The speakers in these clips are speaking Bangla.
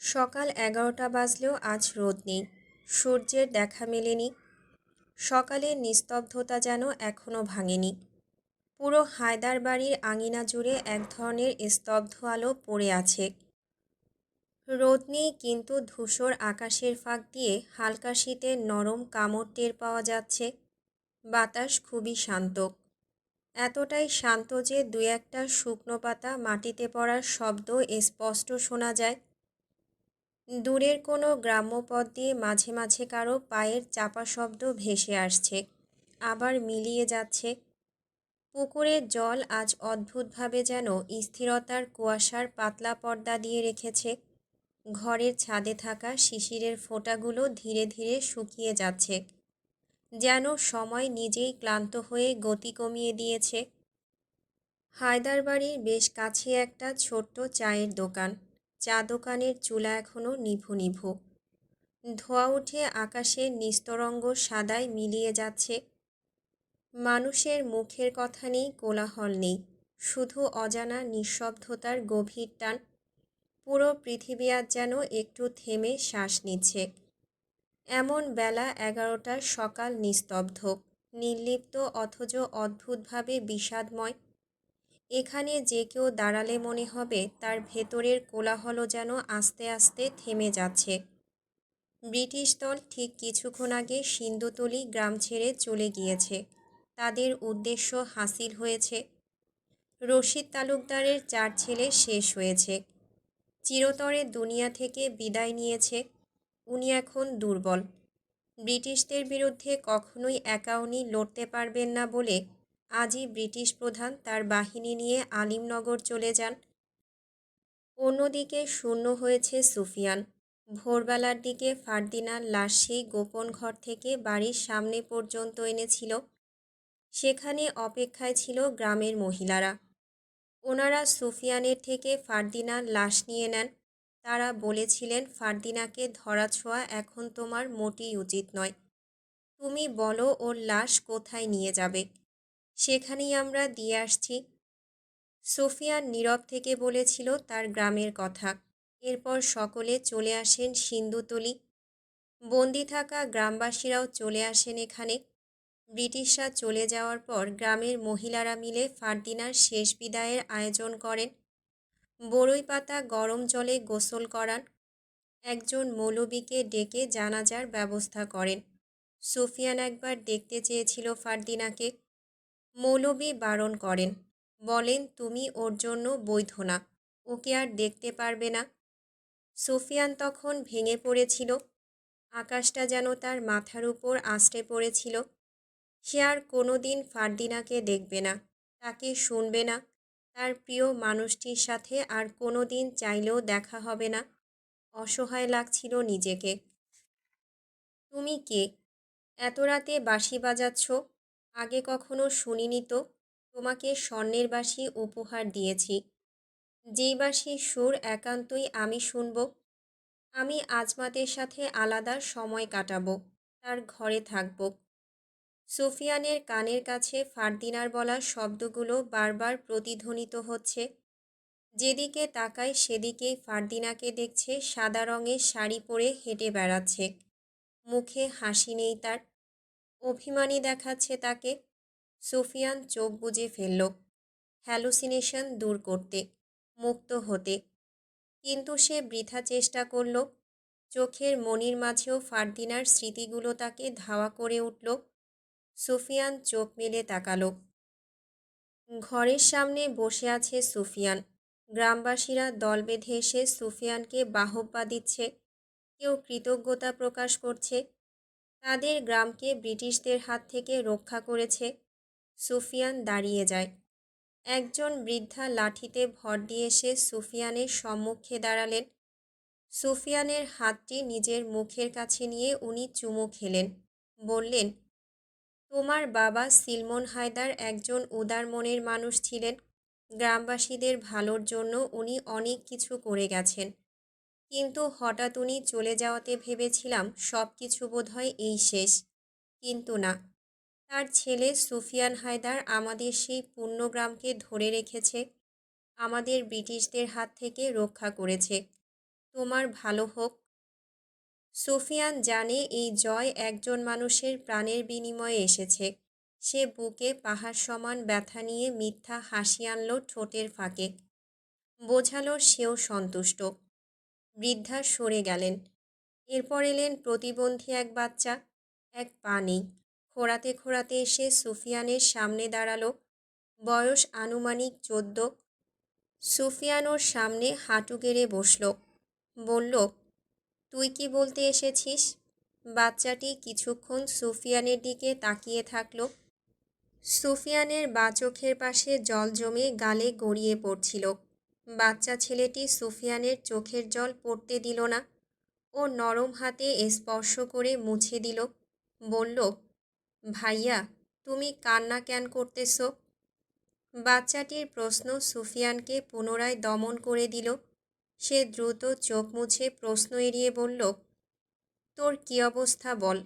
সকাল এগারোটা বাজলেও আজ রোদ নেই, সূর্যের দেখা মেলেনি। সকালের নিস্তব্ধতা যেন এখনও ভাঙেনি। পুরো হায়দার বাড়ির আঙিনা জুড়ে এক ধরনের স্তব্ধ আলো পড়ে আছে। রোদ নেই কিন্তু ধূসর আকাশের ফাঁক দিয়ে হালকা শীতের নরম কামড় টের পাওয়া যাচ্ছে। বাতাস খুবই শান্ত। এতটাই শান্ত যে দু একটা শুকনো পাতা মাটিতে পড়ার শব্দ স্পষ্ট শোনা যায়। দূরের কোনো গ্রাম্য পথ দিয়ে মাঝে মাঝে কারও পায়ের চাপা শব্দ ভেসে আসছে, আবার মিলিয়ে যাচ্ছে। পুকুরের জল আজ অদ্ভুতভাবে যেন স্থিরতার কুয়াশার পাতলা পর্দা দিয়ে রেখেছে। ঘরের ছাদে থাকা শিশিরের ফোঁটাগুলো ধীরে ধীরে শুকিয়ে যাচ্ছে, যেন সময় নিজেই ক্লান্ত হয়ে গতি কমিয়ে দিয়েছে। হায়দারবাড়ির বেশ কাছে একটা ছোট্ট চায়ের দোকান। চা দোকানের চুলা এখনও নিভু নিভু। ধোয়া উঠে আকাশে নিস্তরঙ্গ সাদায় মিলিয়ে যাচ্ছে। মানুষের মুখের কথা নেই, কোলাহল নেই। শুধু অজানা নিঃশব্দতার গভীর টান। পুরো পৃথিবী আজ যেন একটু থেমে শ্বাস নিচ্ছে। এমন বেলা এগারোটার সকাল নিস্তব্ধ, নির্লিপ্ত অথচ অদ্ভুতভাবে বিষাদময়। এখানে যে কেউ দাঁড়ালে মনে হবে, তার ভেতরের কোলাহলও যেন আস্তে আস্তে থেমে যাচ্ছে। ব্রিটিশ দল ঠিক কিছুক্ষণ আগে সিন্ধুতলি গ্রাম ছেড়ে চলে গিয়েছে। তাদের উদ্দেশ্য হাসিল হয়েছে। রশিদ তালুকদারের চার ছেলে শেষ হয়েছে। চিরতরে দুনিয়া থেকে বিদায় নিয়েছে। উনি এখন দুর্বল। ব্রিটিশদের বিরুদ্ধে কখনোই একা উনি লড়তে পারবেন না বলে আজই ব্রিটিশ প্রধান তার বাহিনী নিয়ে আলিমনগর চলে যান। অন্যদিকে শূন্য হয়েছে সুফিয়ান। ভোরবেলার দিকে ফারদিনার লাশ সেই গোপন ঘর থেকে বাড়ির সামনে পর্যন্ত এনেছিল। সেখানে অপেক্ষায় ছিল গ্রামের মহিলারা। ওনারা সুফিয়ানের থেকে ফারদিনার লাশ নিয়ে নেন। তারা বলেছিলেন, ফারদিনাকে ধরাছোঁয়া এখন তোমার মোটেই উচিত নয়। তুমি বলো ওর লাশ কোথায় নিয়ে যাবে? সেখানেই আমরা দিয়ে আসছি। সোফিয়ান নীরব থেকে বলেছিল তার গ্রামের কথা। এরপর সকলে চলে আসেন সিন্ধুতলি। বন্দি থাকা গ্রামবাসীরাও চলে আসেন এখানে। ব্রিটিশরা চলে যাওয়ার পর গ্রামের মহিলারা মিলে ফারদিনার শেষ বিদায়ের আয়োজন করেন। বড়ই পাতা গরম জলে গোসল করান। একজন মৌলবীকে ডেকে জানাজার ব্যবস্থা করেন। সুফিয়ান একবার দেখতে চেয়েছিল ফারদিনাকে। মৌলবী বারণ করেন। বলেন, তুমি ওর জন্য বৈধ না। ওকে আর দেখতে পারবে না। সুফিয়ান তখন ভেঙে পড়েছিল। আকাশটা যেন তার মাথার উপর আষ্টে পড়েছিল। সে আর কোনো দিন ফারদিনাকে দেখবে না, তাকে শুনবে না। তার প্রিয় মানুষটির সাথে আর কোনো দিন চাইলেও দেখা হবে না। অসহায় লাগছিল নিজেকে। তুমি কে? এত রাতে বাঁশি বাজাচ্ছ? আগে কখনো শুনিনি তো। তোমাকে স্বর্ণের বাঁশি উপহার দিয়েছি। যেই বাঁশির সুর একান্তই আমি শুনব, আমি আজমাতের সাথে আলাদা সময় কাটাবো, তার ঘরে থাকব। সুফিয়ানের কানের কাছে ফারদিনার বলা শব্দগুলো বারবার প্রতিধ্বনিত হচ্ছে। যেদিকে তাকায় সেদিকেই ফারদিনাকে দেখছে সাদা রঙের শাড়ি পরে হেঁটে বেড়াচ্ছে। মুখে হাসি নেই তার। অভিমানী দেখাচ্ছে তাকে। সুফিয়ান চোখ বুজে ফেলল। হ্যালুসিনেশন দূর করতে, মুক্ত হতে। কিন্তু সে বৃথা চেষ্টা করল। চোখের মনির মাঝেও ফারদিনার স্মৃতিগুলো তাকে ধাওয়া করে উঠল। সুফিয়ান চোখ মেলে তাকালো। ঘরের সামনে বসে আছে সুফিয়ান। গ্রামবাসীরা দল বেঁধে এসে সুফিয়ানকে বাহবা দিচ্ছে। কেউ কৃতজ্ঞতা প্রকাশ করছে। তাদের গ্রামকে ব্রিটিশদের হাত থেকে রক্ষা করেছে। সুফিয়ান দাঁড়িয়ে যায়। একজন বৃদ্ধা লাঠিতে ভর দিয়ে এসে সুফিয়ানের সম্মুখে দাঁড়ালেন। সুফিয়ানের হাতটি নিজের মুখের কাছে নিয়ে উনি চুমু খেলেন। বললেন, তোমার বাবা সিলমন হায়দার একজন উদার মনের মানুষ ছিলেন। গ্রামবাসীদের ভালোর জন্য উনি অনেক কিছু করে গেছেন। কিন্তু হঠাৎ উনি চলে যাওয়াতে ভেবেছিলাম সব কিছু বোধহয় এই শেষ। কিন্তু না। তার ছেলে সুফিয়ান হায়দার আমাদের সেই পুণ্যগ্রামকে ধরে রেখেছে, আমাদের ব্রিটিশদের হাত থেকে রক্ষা করেছে। তোমার ভালো হোক। সুফিয়ান জানে এই জয় একজন মানুষের প্রাণের বিনিময়ে এসেছে। সে বুকে পাহাড় সমান ব্যথা নিয়ে মিথ্যা হাসি আনল ঠোঁটের ফাঁকে। বোঝালো সেও সন্তুষ্ট। বৃদ্ধা সরে গেলেন। এরপর এলেন প্রতিবন্ধী এক বাচ্চা, এক পা নেই। খোঁড়াতে খোঁড়াতে এসে সুফিয়ানের সামনে দাঁড়াল। বয়স আনুমানিক চোদ্দ। সুফিয়ান ওর সামনে হাঁটু গেড়ে বসল। বলল, তুই কি বলতে এসেছিস? বাচ্চাটি কিছুক্ষণ সুফিয়ানের দিকে তাকিয়ে থাকল। সুফিয়ানের বা চোখের পাশে জল জমে গালে গড়িয়ে পড়ছিল। বাচ্চা ছেলেটি সুফিয়ানের চোখের জল পড়তে দিল না ও নরম হাতে স্পর্শ করে মুছে দিল। বলল, ভাইয়া, তুমি কান্না কেন করতেছ? বাচ্চাটির প্রশ্ন সুফিয়ানকে পুনরায় দমন করে দিল। সে দ্রুত চোখ মুছে প্রশ্ন এড়িয়ে বলল, তোর কী অবস্থা বল?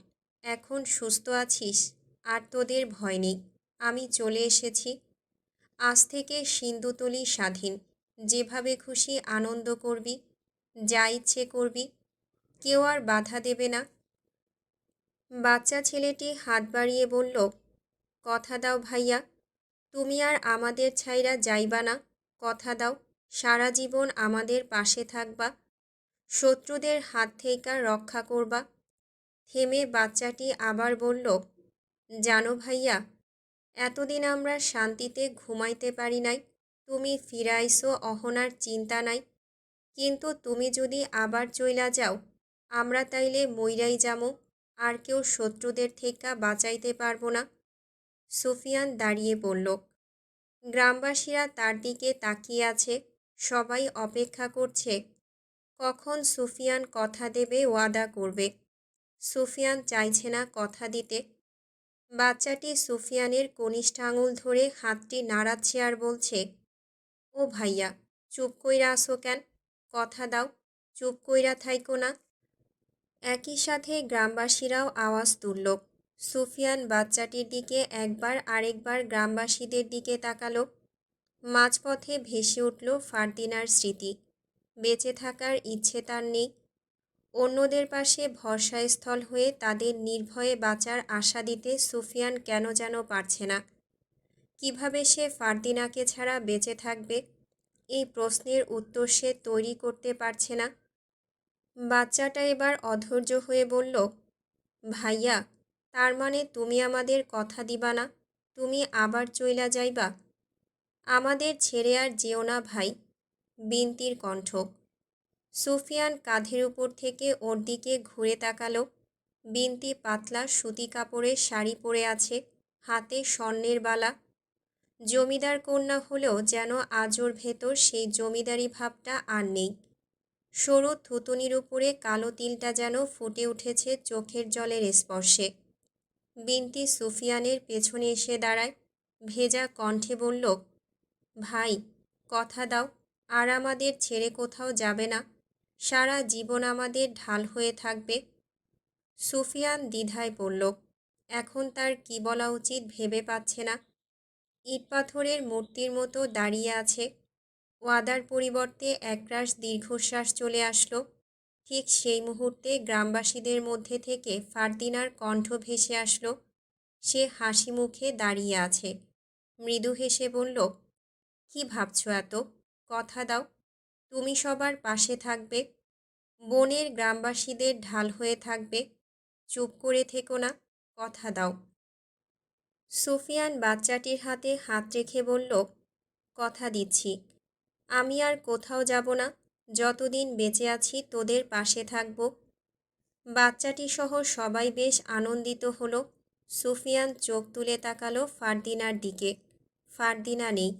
এখন সুস্থ আছিস? আর তোদের ভয় নেই। আমি চলে এসেছি। আজ থেকে সিন্ধুতলি স্বাধীন। যেভাবে খুশি আনন্দ করবি, যা ইচ্ছে করবি, কেউ আর বাধা দেবে না। বাচ্চা ছেলেটি হাত বাড়িয়ে বলল, কথা দাও ভাইয়া, তুমি আর আমাদের ছাইরা যাইবা না, কথা দাও, সারা জীবন আমাদের পাশে থাকবা, শত্রুদের হাত থেকে রক্ষা করবা। থেমে বাচ্চাটি আবার বলল, জানো ভাইয়া, এতদিন আমরা শান্তিতে ঘুমাইতে পারি নাই তুমি ফিরাইছো অহনার চিন্তা নাই। কিন্তু তুমি যদি আবার চইলা যাও, আমরা তাইলে মইরাই যামো, আর কেউ শত্রুদের থেকে বাঁচাইতে পারব না। সুফিয়ান দাঁড়িয়ে বলল, গ্রামবাসীরা তার দিকে তাকিয়ে আছে, সবাই অপেক্ষা করছে। কখন সুফিয়ান কথা দেবে ওয়াদা করবে। সুফিয়ান চাইছে না কথা দিতে। বাচ্চাটি সুফিয়ানের কনিষ্ঠ আঙুল ধরে হাতটি নাড়াচ্ছে আর বলছে ও ভাইয়া, চুপ কইরা আসো কেন? কথা দাও, চুপ কইরা থাইকো না। একই সাথে গ্রামবাসীরাও আওয়াজ তুলল। সুফিয়ান বাচ্চাটির দিকে একবার আরেকবার গ্রামবাসীদের দিকে তাকালো। মাঝপথে ভেসে উঠল ফারদিনার স্মৃতি। বেঁচে থাকার ইচ্ছে তার নেই। অন্যদের পাশে ভরসাস্থল হয়ে তাদের নির্ভয়ে বাঁচার আশা দিতে সুফিয়ান কেন যেন পারছে না। কীভাবে সে ফারদিনাকে ছাড়া বেঁচে থাকবে? এই প্রশ্নের উত্তর সে তৈরি করতে পারছে না। বাচ্চাটা এবার অধৈর্য হয়ে বলল, ভাইয়া, তার মানে তুমি আমাদের কথা দিবা না? তুমি আবার চইলা যাইবা? আমাদের ছেড়ে আর যেও না ভাই বিনতির কণ্ঠ। সুফিয়ান কাঁধের উপর থেকে ওর দিকে ঘুরে তাকালো। বিনতি পাতলা সুতি কাপড়ের শাড়ি পরে আছে, হাতে স্বর্ণের বালা। জমিদার কন্যা হলেও যেন আজর ভেতর সেই জমিদারি ভাবটা আর নেই। সরু থুতুনির উপরে কালো তিলটা যেন ফুটে উঠেছে চোখের জলের স্পর্শে। বিনতি সুফিয়ানের পেছনে এসে দাঁড়ায়, ভেজা কণ্ঠে বলল, ভাই, কথা দাও, আর আমাদের ছেড়ে কোথাও যাবে না। সারা জীবন আমাদের ঢাল হয়ে থাকবে। সুফিয়ান দ্বিধায় পড়ল। এখন তার কি বলা উচিত ভেবে পাচ্ছে না। ইটপাথরের মূর্তির মতো দাঁড়িয়ে আছে। ওয়াদার পরিবর্তে একরাশ দীর্ঘশ্বাস চলে আসলো। ঠিক সেই মুহূর্তে গ্রামবাসীদের মধ্যে থেকে ফারদিনার কণ্ঠ ভেসে আসলো। সে হাসি মুখে দাঁড়িয়ে আছে। মৃদু হেসে বলল, কি ভাবছ এত? কথা দাও। তুমি সবার পাশে থাকবে। বনের গ্রামবাসীদের ঢাল হয়ে থাকবে। চুপ করে থেকো না। কথা দাও। সুফিয়ান বাচ্চাটির হাতে হাত রেখে বলল, কথা দিচ্ছি। আমি আর কোথাও যাব না। যতদিন বেঁচে আছি তোদের পাশে থাকব বাচ্চাটি সহ সবাই বেশ আনন্দিত হলো। সুফিয়ান চোখ তুলে তাকালো ফারদিনার দিকে। ফারদিনা নেই।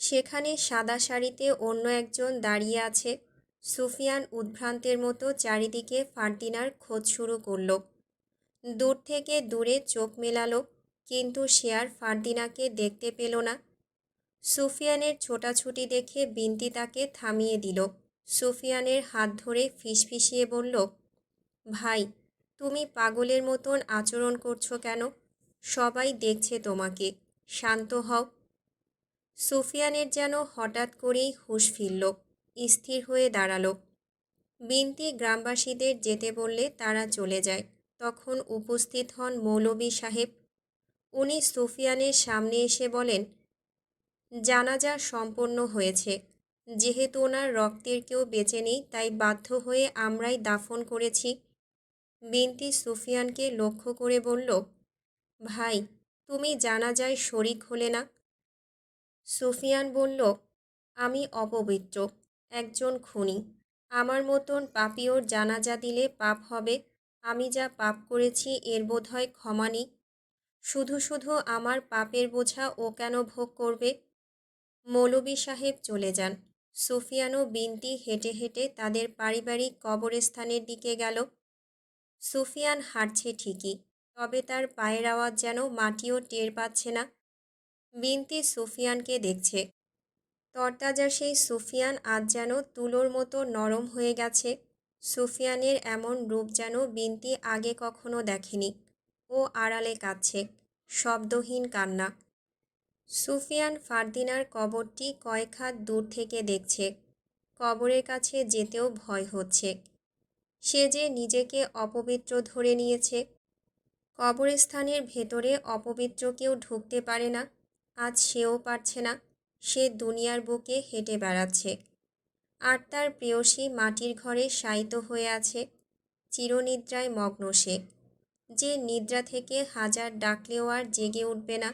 সেখানে সাদা শাড়িতে অন্য একজন দাঁড়িয়ে আছে। সুফিয়ান উদ্ভ্রান্তের মতো চারিদিকে ফারদিনার খোঁজ শুরু করল। দূর থেকে দূরে চোখ মেলালো। কিন্তু সে আর ফারদিনাকে দেখতে পেল না। সুফিয়ানের ছোটাছুটি দেখে বিনতি তাকে থামিয়ে দিল। সুফিয়ানের হাত ধরে ফিসফিসিয়ে বলল, ভাই, তুমি পাগলের মতন আচরণ করছ কেন? সবাই দেখছে তোমাকে। শান্ত হও। সুফিয়ানের যেন হঠাৎ করেই হুঁশ ফিরল, স্থির হয়ে দাঁড়াল। বিনতি গ্রামবাসীদের যেতে বললে তারা চলে যায়। তখন উপস্থিত হন মৌলভী সাহেব। উনি সুফিয়ানের সামনে এসে বলেন, জানাজা সম্পন্ন হয়েছে। যেহেতু ওনার রক্তের কেউ বেঁচে নেই, তাই বাধ্য হয়ে আমরাই দাফন করেছি। বিনতি সুফিয়ানকে লক্ষ্য করে বলল, ভাই, তুমি জানাজায় শরিক হলে না? সুফিয়ান বলল, আমি অপবিত্র, একজন খুনি। আমার মতন পাপিওর জানাজা দিলে পাপ হবে। আমি যা পাপ করেছি এর বোধহয় ক্ষমা নেই। শুধু শুধু আমার পাপের বোঝা ও কেন ভোগ করবে? মৌলবী সাহেব চলে যান। সুফিয়ানো বিনতি হেঁটে হেঁটে তাদের পারিবারিক কবরস্থানের দিকে গেল। সুফিয়ান হাঁটছে ঠিকই, তবে তার পায়ের আওয়াজ যেন মাটিও টের পাচ্ছে না। বিনতি সুফিয়ানকে দেখছে। তরতাজা সেই সুফিয়ান আজ যেন তুলোর মতো নরম হয়ে গেছে। সুফিয়ানের এমন রূপ যেন বিনতি আগে কখনো দেখেনি। ও আড়ালে কাঁদছে। শব্দহীন কান্না। সুফিয়ান ফারদিনার কবরটি কয়েক হাত দূর থেকে দেখছে। কবরের কাছে যেতেও ভয় হচ্ছে। সে যে নিজেকে অপবিত্র ধরে নিয়েছে। কবরস্থানের ভেতরে অপবিত্র কেউ ঢুকতে পারে না। আজ সেও পারছে না। সে দুনিয়ার বুকে হেঁটে বেড়াচ্ছে। আর তার প্রেয়সী মাটির ঘরে শায়িত হয়ে আছে। চিরনিদ্রায় মগ্ন সে। যে নিদ্রা থেকে হাজার ডাকলেও আর জেগে উঠবে না।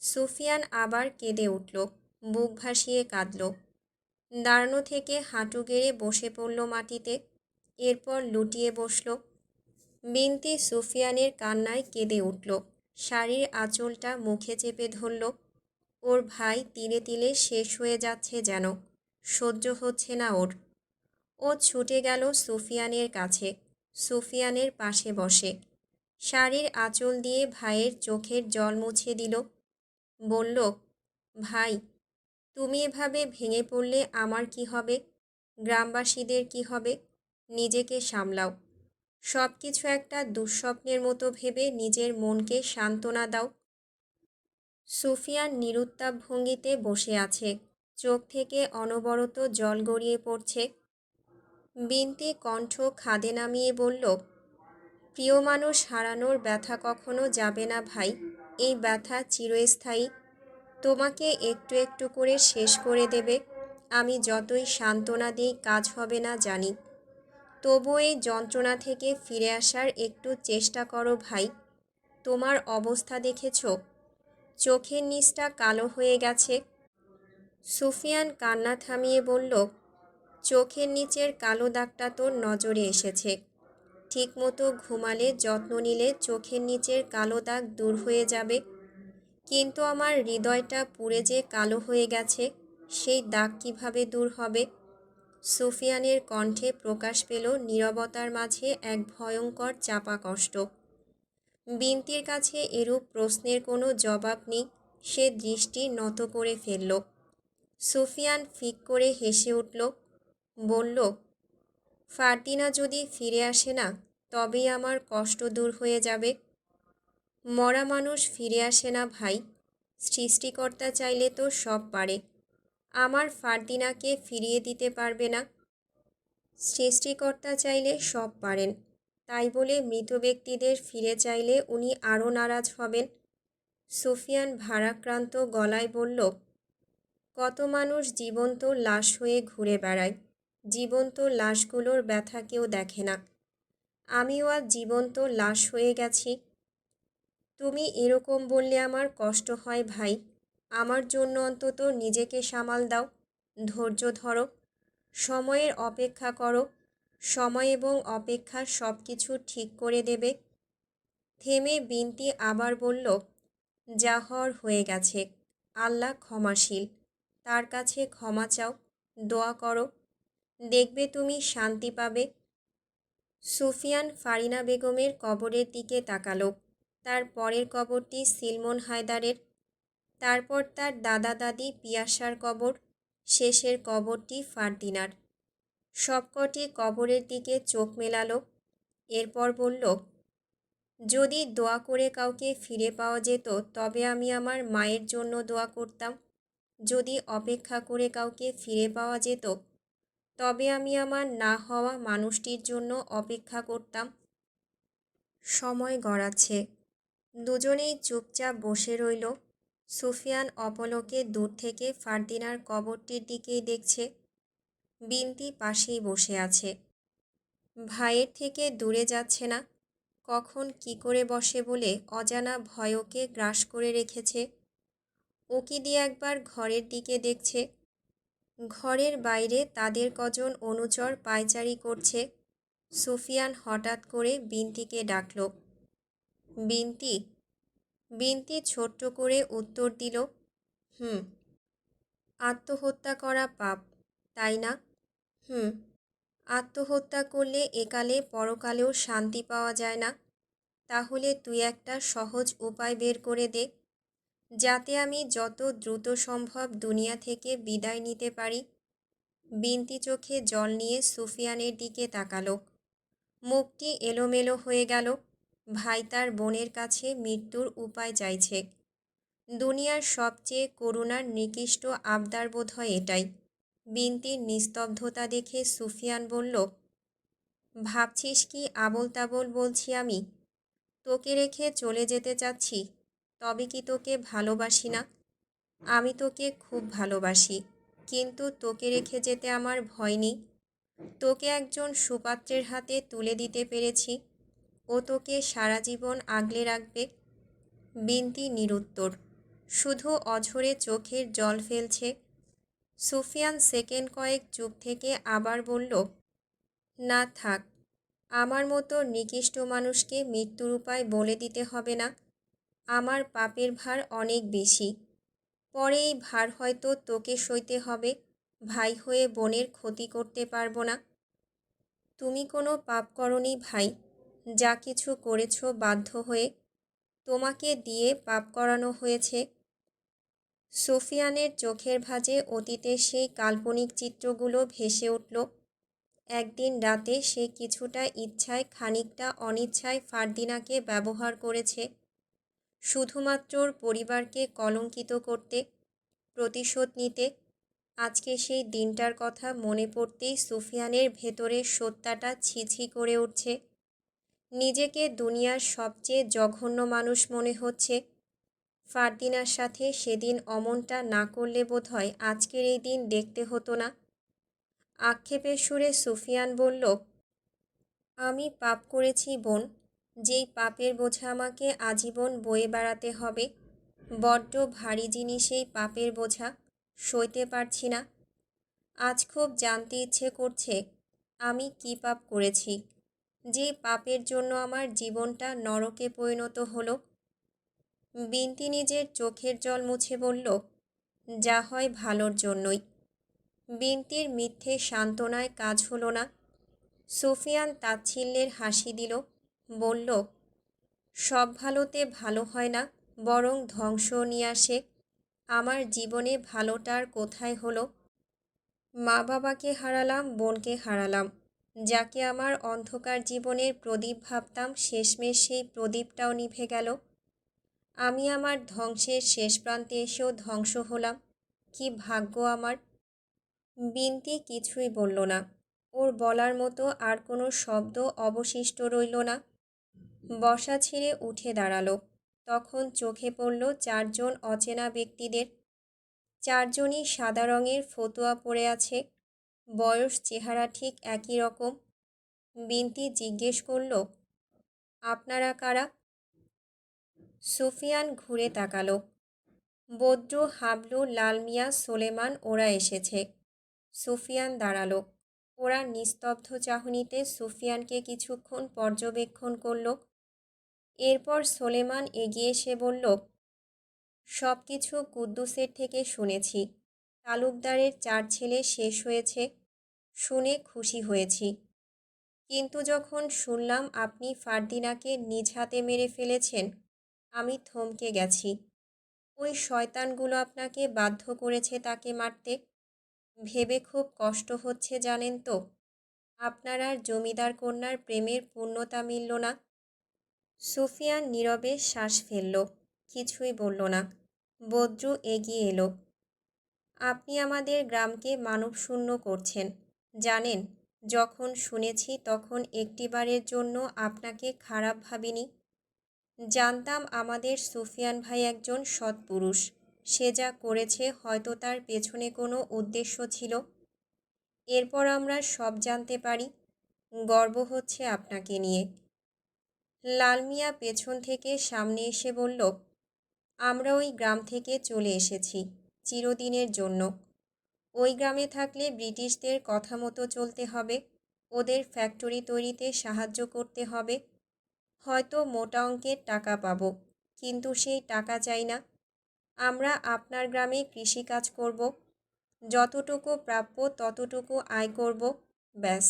সুফিয়ান আবার কেঁদে উঠল, বুক ভাসিয়ে কাঁদল। দাঁড়ানো থেকে হাঁটু গেড়ে বসে পড়ল মাটিতে, এরপর লুটিয়ে বসল। বিনতি সুফিয়ানের কান্নায় কেঁদে উঠল। শাড়ির আঁচলটা মুখে চেপে ধরল। ওর ভাই তিলে তিলে শেষ হয়ে যাচ্ছে যেন, সহ্য হচ্ছে না ওর। ও ছুটে গেল সুফিয়ানের কাছে। সুফিয়ানের পাশে বসে। শাড়ির আঁচল দিয়ে ভাইয়ের চোখের জল মুছে দিল। বলল, ভাই, তুমি এভাবে ভেঙে পড়লে আমার কি হবে? গ্রামবাসীদের কি হবে? নিজেকে সামলাও। সব কিছু একটা দুঃস্বপ্নের মতো ভেবে নিজের মনকে সান্ত্বনা দাও। সুফিয়ান নিরুত্তাপ ভঙ্গিতে বসে আছে। চোখ থেকে অনবরত জল গড়িয়ে পড়ছে। বিনতি কণ্ঠ খাদে নামিয়ে বলল প্রিয় মানুষ হারানোর ব্যথা কখনো যাবে না ভাই। এই ব্যথা চিরস্থায়ী। তোমাকে একটু একটু করে শেষ করে দেবে। আমি যতই সান্ত্বনা দিই, কাজ হবে না জানি। তবু এই যন্ত্রণা থেকে ফিরে আসার একটু চেষ্টা করো ভাই। তোমার অবস্থা দেখেছ? চোখের নিচটা কালো হয়ে গেছে। সুফিয়ান কান্না থামিয়ে বলল, চোখের নিচের কালো দাগটা তোর নজরে এসেছে। ঠিকমতো ঘুমালে, যত্ন নিলে চোখের নিচের কালো দাগ দূর হয়ে যাবে। কিন্তু আমার হৃদয়টা পুড়ে যে কালো হয়ে গেছে, সেই দাগ কীভাবে দূর হবে? সুফিয়ানের কণ্ঠে প্রকাশ পেল নীরবতার মাঝে এক ভয়ঙ্কর চাপা কষ্ট বিনতির কাছে এরূপ প্রশ্নের কোনো জবাব নেই, সে দৃষ্টি নত করে ফেলল। সুফিয়ান ফিক করে হেসে উঠল, বলল ফারদিনা যদি ফিরে আসে না, তবেই আমার কষ্ট দূর হয়ে যাবে। মরা মানুষ ফিরে আসে না ভাই, সৃষ্টিকর্তা চাইলে তো সব পারে। আমার ফারদিনাকে ফিরিয়ে দিতে পারবে না। সৃষ্টিকর্তা চাইলে সব পারেন, তাই বলে মৃত ব্যক্তিদের ফিরে চাইলে উনি আরও নারাজ হবেন। সুফিয়ান ভারাক্রান্ত গলায় বলল, কত মানুষ জীবন্ত লাশ হয়ে ঘুরে বেড়ায়। জীবন্ত লাশগুলোর ব্যথা কেউ দেখে না। আমিও আজ জীবন্ত লাশ হয়ে গেছি। তুমি এরকম বললে আমার কষ্ট হয় ভাই। আমার জন্য অন্তত নিজেকে সামাল দাও, ধৈর্য ধরো, সময়ের অপেক্ষা করো, সময় এবং অপেক্ষা সব কিছু ঠিক করে দেবে। থেমে বিনতি আবার বলল হওয়ার হয়ে গেছে। আল্লাহ ক্ষমাশীল। তার কাছে ক্ষমা চাও, দোয়া করো দেখবে তুমি শান্তি পাবে। সুফিয়ান ফারিনা বেগমের কবরের দিকে তাকালো। তার পরের কবরটি সিলমন হায়দারের। তারপর তার দাদা দাদি পিয়াসার কবর। শেষের কবরটি ফারদিনার। সবকটি কবরের দিকে চোখ মেলালো। এরপর বলল, যদি দোয়া করে কাউকে ফিরে পাওয়া যেত, তবে আমি আমার মায়ের জন্য দোয়া করতাম। যদি অপেক্ষা করে কাউকে ফিরে পাওয়া যেত তবে আমি আমার না হওয়া মানুষটির জন্য অপেক্ষা করতাম। সময় গড়াচ্ছে। দুজনেই চুপচাপ বসে রইল। সুফিয়ান অপলকে দূর থেকে ফারদিনার কবরটির দিকেই দেখছে। বিনতি পাশেই বসে আছে। ভাইয়ের থেকে দূরে যাচ্ছে না। কখন কি করে বসে বলে অজানা ভয়কে গ্রাস করে রেখেছে। ওকি দিয়ে একবার ঘরের দিকে দেখছে। ঘরের বাইরে তাদের কজন অনুচর পায়চারি করছে, সুফিয়ান হঠাৎ করে বিনতিকে ডাকল। বিনতি বিনতি ছোট্ট করে উত্তর দিল, হুম, আত্মহত্যা করা পাপ, তাই না? হুম, আত্মহত্যা করলে একালে পরকালেও শান্তি পাওয়া যায় না। তাহলে তুই একটা সহজ উপায় বের করে দে। যাতে আমি যত দ্রুত সম্ভব দুনিয়া থেকে বিদায় নিতে পারি। বিনতি চোখে জল নিয়ে সুফিয়ানের দিকে তাকালো। মুখটি এলোমেলো হয়ে গেল। ভাই তার বোনের কাছে মৃত্যুর উপায় চাইছে। দুনিয়ার সবচেয়ে করুণার নিকৃষ্ট আবদার বোধ হয় এটাই। বিনতির নিস্তব্ধতা দেখে সুফিয়ান বলল, ভাবছিস কি আবল তাবল বলছি আমি? তোকে রেখে চলে যেতে চাচ্ছি? তবে কি তোকে ভালোবাসি না? আমি তোকে খুব ভালোবাসি, কিন্তু তোকে রেখে যেতে আমার ভয় নেই। তোকে একজন সুপাত্রের হাতে তুলে দিতে পেরেছি। ও তোকে সারা জীবন আগলে রাখবে। বিন্তি নিরুত্তর। শুধু অঝরে চোখের জল ফেলছে। সুফিয়ান সেকেন্ড কয়েক চুপ থেকে আবার বলল, না থাক, আমার মতো নিকৃষ্ট মানুষকে মৃত্যুর উপায় বলে দিতে হবে না। আমার পাপের ভার অনেক বেশি। পরে এই ভার হয়তো তোকে সইতে হবে, ভাই হয়ে বোনের ক্ষতি করতে পারব না। তুমি কোনো পাপ করনি ভাই, যা কিছু করেছ বাধ্য হয়ে। তোমাকে দিয়ে পাপ করানো হয়েছে। সোফিয়ানের চোখের ভাঁজে অতীতের সেই কাল্পনিক চিত্রগুলো ভেসে উঠল। একদিন রাতে সে কিছুটা ইচ্ছায়, খানিকটা অনিচ্ছায় ফারদিনাকে ব্যবহার করেছে। শুধুমাত্র পরিবারকে কলঙ্কিত করতে, প্রতিশোধ নিতে, আজকে সেই দিনটার কথা মনে পড়তেই সুফিয়ানের ভেতরের সত্যাটা ছিছি করে উঠছে। নিজেকে দুনিয়ার সবচেয়ে জঘন্য মানুষ মনে হচ্ছে। ফারদিনার সাথে সেদিন অমনটা না করলে বোধহয় আজকের এই দিন দেখতে হতো না। আক্ষেপের সুরে সুফিয়ান বলল, আমি পাপ করেছি, বোন। যেই পাপের বোঝা আমাকে আজীবন বয়ে বেড়াতে হবে, বড্ড ভারী জিনিস এই পাপের বোঝা, সইতে পারছি না। আজ খুব জানতে ইচ্ছে করছে, আমি কি পাপ করেছি? যে পাপের জন্য আমার জীবনটা নরকে পরিণত হলো। বিনতি নিজের চোখের জল মুছে বলল, যা হয় ভালোর জন্যই। বিনতির মিথ্যে সান্ত্বনায় কাজ হলো না। সুফিয়ান তাচ্ছিল্যের হাসি দিল বলল, সব ভালোতে ভালো হয় না, বরং ধ্বংস নিয়ে আসে। আমার জীবনে ভালোটার কোথায় হলো? মা বাবাকে হারালাম, বোনকে হারালাম। যাকে আমার অন্ধকার জীবনের প্রদীপ ভাবতাম, শেষমেশ সেই প্রদীপটাও নিভে গেল। আমি আমার ধ্বংসের শেষ প্রান্তে এসেও ধ্বংস হলাম। কি ভাগ্য আমার! বিনতি কিছুই বলল না। ওর বলার মতো আর কোনো শব্দ অবশিষ্ট রইল না। বসা ছেড়ে উঠে দাঁড়াল। তখন চোখে পড়ল চারজন অচেনা ব্যক্তিদের। চারজনই সাদা রঙের ফতুয়া পরে আছে। বয়স, চেহারা ঠিক একই রকম। বিনতি জিজ্ঞেস করল, আপনারা কারা? সুফিয়ান ঘুরে তাকালো। বদ্রু, হাবলু, লালমিয়া, সোলেমান, ওরা এসেছে। সুফিয়ান দাঁড়াল। ওরা নিস্তব্ধ চাহনিতে সুফিয়ানকে কিছুক্ষণ পর্যবেক্ষণ করল। এরপর সোলেমান এগিয়ে এসে বলল সব কিছু কুদ্দুসের থেকে শুনেছি। তালুকদারের চার ছেলে শেষ হয়েছে, শুনে খুশি হয়েছি। কিন্তু যখন শুনলাম আপনি ফারদিনাকে নিজ হাতে মেরে ফেলেছেন, আমি থমকে গেছি। ওই শয়তানগুলো আপনাকে বাধ্য করেছে তাকে মারতে। ভেবে খুব কষ্ট হচ্ছে জানেন তো। আপনার আর জমিদার কন্যার প্রেমের পূর্ণতা মিলল না। সুফিয়ান নীরবে শ্বাস ফেলল, কিছুই বলল না। বদ্রু এগিয়ে এলো। আপনি আমাদের গ্রামকে মানবশূন্য করছেন, জানেন? যখন শুনেছি তখন একটিবারের জন্য আপনাকে খারাপ ভাবিনি? জানতাম আমাদের সুফিয়ান ভাই একজন সৎপুরুষ সে যা করেছে হয়তো তার পেছনে কোনো উদ্দেশ্য ছিল। এরপর আমরা সব জানতে পারি। গর্ব হচ্ছে আপনাকে নিয়ে। লাল মিয়া পেছন থেকে সামনে এসে বলল, আমরা ওই গ্রাম থেকে চলে এসেছি, চিরদিনের জন্য। ওই গ্রামে থাকলে ব্রিটিশদের কথা মতো চলতে হবে, ওদের ফ্যাক্টরি তৈরিতে সাহায্য করতে হবে। হয়তো মোটা অঙ্কের টাকা পাব, কিন্তু সেই টাকা চাই না। আমরা আপনার গ্রামে কৃষিকাজ করব, যতটুকু প্রাপ্য ততটুকু আয় করব, ব্যাস,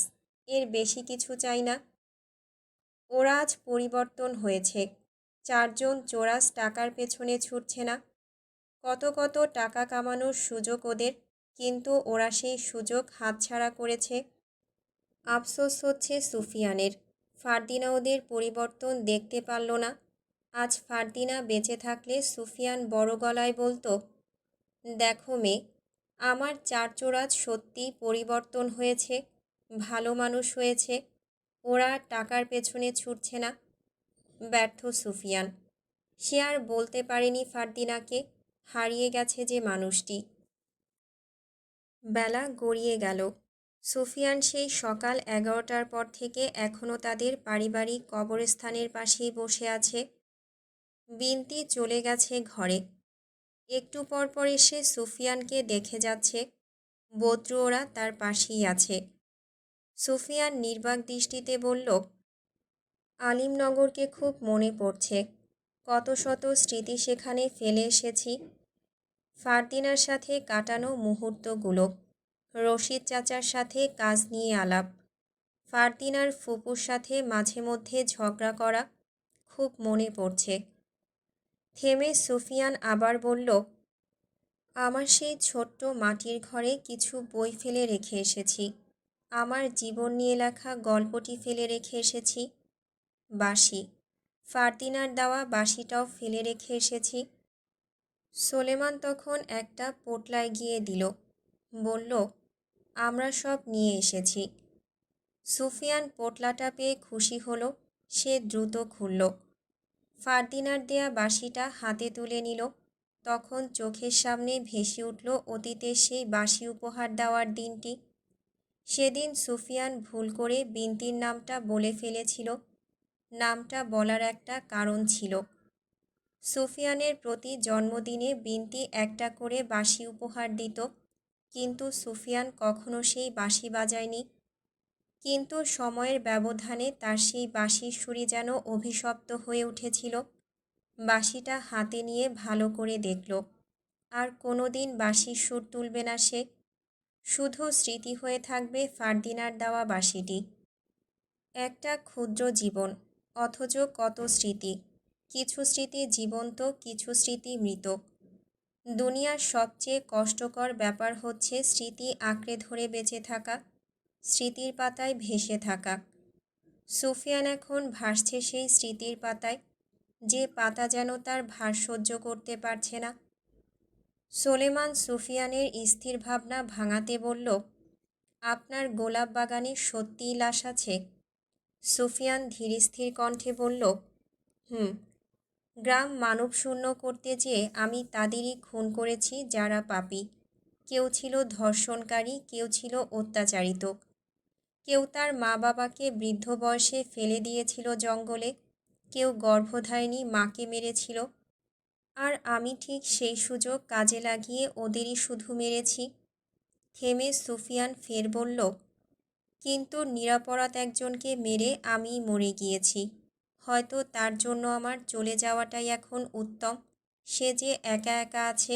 এর বেশি কিছু চাই না। ওরা আজ পরিবর্তন হয়েছে। চারজন চোরাস টাকার পেছনে ছুটছে না। কত কত টাকা কামানোর সুযোগ ওদের, কিন্তু ওরা সেই সুযোগ হাতছাড়া করেছে। আফসোস হচ্ছে সুফিয়ানের। ফারদিনা ওদের পরিবর্তন দেখতে পারল না। আজ ফারদিনা বেঁচে থাকলে সুফিয়ান বড় গলায় বলতো, দেখো মেয়ে, আমার চারচোরাজ সত্যিই পরিবর্তন হয়েছে, ভালো মানুষ হয়েছে ওরা টাকার পেছনে ছুটছে না। ব্যর্থ সুফিয়ান। সে আর বলতে পারেনি ফারদিনাকে, হারিয়ে গেছে যে মানুষটি। বেলা গড়িয়ে গেল। সুফিয়ান সেই সকাল এগারোটার পর থেকে এখনও তাদের পারিবারিক কবরস্থানের পাশেই বসে আছে। বিনতি চলে গেছে ঘরে। একটু পর পর এসে সুফিয়ানকে দেখে যাচ্ছে। বদ্রু ওরা তার পাশেই আছে। সুফিয়ান নির্বাক দৃষ্টিতে বলল, আলিমনগরকে খুব মনে পড়ছে। কত শত স্মৃতি সেখানে ফেলে এসেছি। ফারদিনার সাথে কাটানো মুহূর্তগুলো, রশিদ চাচার সাথে কাজ নিয়ে আলাপ, ফারদিনার ফুপুর সাথে মাঝে মধ্যে ঝগড়া করা, খুব মনে পড়ছে। থেমে সুফিয়ান আবার বলল, আমার সেই ছোট্ট মাটির ঘরে কিছু বই ফেলে রেখে এসেছি। আমার জীবন নিয়ে লেখা গল্পটি ফেলে রেখে এসেছি। বাঁশি। ফারদিনার দেওয়া বাঁশিটাও ফেলে রেখে এসেছি। সোলেমান তখন একটা পোটলায় গিয়ে দিল। বলল, আমরা সব নিয়ে এসেছি। সুফিয়ান পোটলাটা পেয়ে খুশি হলো। সে দ্রুত খুলল। ফারদিনার দেয়া বাঁশিটা হাতে তুলে নিল। তখন চোখের সামনে ভেসে উঠল অতীতের সেই বাঁশি উপহার দেওয়ার দিনটি। সেদিন সুফিয়ান ভুল করে বিনতির নামটা বলে ফেলেছিল। নামটা বলার একটা কারণ ছিল। সুফিয়ানের প্রতি জন্মদিনে বিনতি একটা করে বাঁশি উপহার দিত, কিন্তু সুফিয়ান কখনো সেই বাঁশি বাজায়নি। কিন্তু সময়ের ব্যবধানে তার সেই বাঁশির সুরি যেন অভিশপ্ত হয়ে উঠেছিল। বাঁশিটা হাতে নিয়ে ভালো করে দেখল। আর কোনো দিন বাঁশির সুর তুলবে না সে। শুধু স্মৃতি হয়ে থাকবে ফারদিনার দেওয়া বাঁশিটি। একটা ক্ষুদ্র জীবন, অথচ কত স্মৃতি। কিছু স্মৃতি জীবন্ত, কিছু স্মৃতি মৃত। দুনিয়ার সবচেয়ে কষ্টকর ব্যাপার হচ্ছে স্মৃতি আঁকড়ে ধরে বেঁচে থাকা, স্মৃতির পাতায় ভেসে থাকা। সুফিয়ান এখন ভাসছে সেই স্মৃতির পাতায়, যে পাতা যেন তার ভার সহ্য করতে পারছে না। সোলেমান সুফিয়ানের স্থির ভাবনা ভাঙাতে বলল, আপনার গোলাপ বাগানে সত্যিই লাশ আছে? সুফিয়ান ধীরস্থির কণ্ঠে বলল, হুম, গ্রাম মানবশূন্য করতে যেয়ে আমি তাদেরই খুন করেছি যারা পাপি। কেউ ছিল ধর্ষণকারী, কেউ ছিল অত্যাচারিত। কেউ তার মা বাবাকে বৃদ্ধ বয়সে ফেলে দিয়েছিল জঙ্গলে, কেউ গর্ভধারিণী মাকে মেরেছিল। আর আমি ঠিক সেই সুযোগ কাজে লাগিয়ে ওদেরই শুধু মেরেছি। থেমে সুফিয়ান ফের বলল, কিন্তু নিরাপরাধ একজনকে মেরে আমি মরে গিয়েছি। হয়তো তার জন্য আমার চলে যাওয়াটাই এখন উত্তম। সে যে একা একা আছে